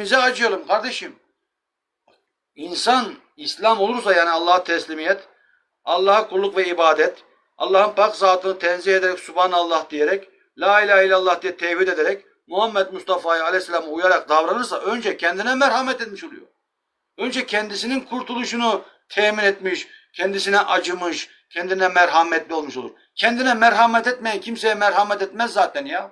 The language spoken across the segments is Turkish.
Bize acıyalım kardeşim. İnsan İslam olursa yani Allah'a teslimiyet, Allah'a kulluk ve ibadet, Allah'ın pak zatını tenzih ederek Subhanallah diyerek, La ilahe illallah diye tevhid ederek, Muhammed Mustafa'ya aleyhisselam'a uyarak davranırsa önce kendine merhamet etmiş oluyor. Önce kendisinin kurtuluşunu temin etmiş, kendisine acımış, kendine merhametli olmuş olur. Kendine merhamet etmeyen kimseye merhamet etmez zaten ya.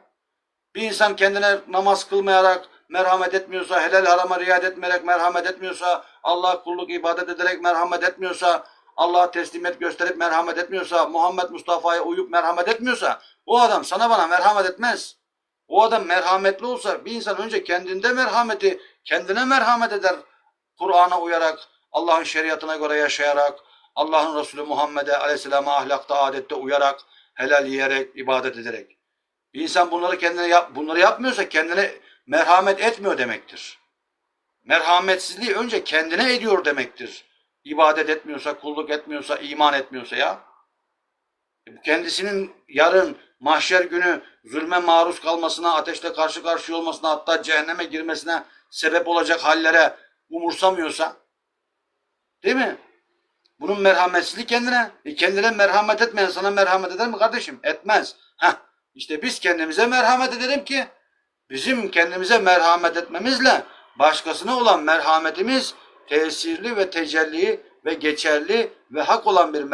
Bir insan kendine namaz kılmayarak merhamet etmiyorsa, helal harama riayet etmeyerek merhamet etmiyorsa, Allah'a kulluk ibadet ederek merhamet etmiyorsa, Allah'a teslimiyet gösterip merhamet etmiyorsa, Muhammed Mustafa'ya uyup merhamet etmiyorsa, o adam sana bana merhamet etmez. O adam merhametli olsa bir insan önce kendinde merhameti, kendine merhamet eder. Kur'an'a uyarak, Allah'ın şeriatına göre yaşayarak, Allah'ın Resulü Muhammed'e aleyhisselama ahlakta, adette uyarak, helal yiyerek, ibadet ederek. Bir insan bunları kendine yap, bunları yapmıyorsa kendine merhamet etmiyor demektir. Merhametsizliği önce kendine ediyor demektir. İbadet etmiyorsa, kulluk etmiyorsa, iman etmiyorsa ya. Kendisinin yarın mahşer günü zulme maruz kalmasına, ateşle karşı karşıya olmasına, hatta cehenneme girmesine sebep olacak hallere umursamıyorsa, değil mi? Bunun merhametsizliği kendine. E kendine merhamet etmeyen sana merhamet eder mi kardeşim? Etmez. Heh, işte biz kendimize merhamet edelim ki bizim kendimize merhamet etmemizle başkasına olan merhametimiz tesirli ve tecelli ve geçerli ve hak olan bir merhamet.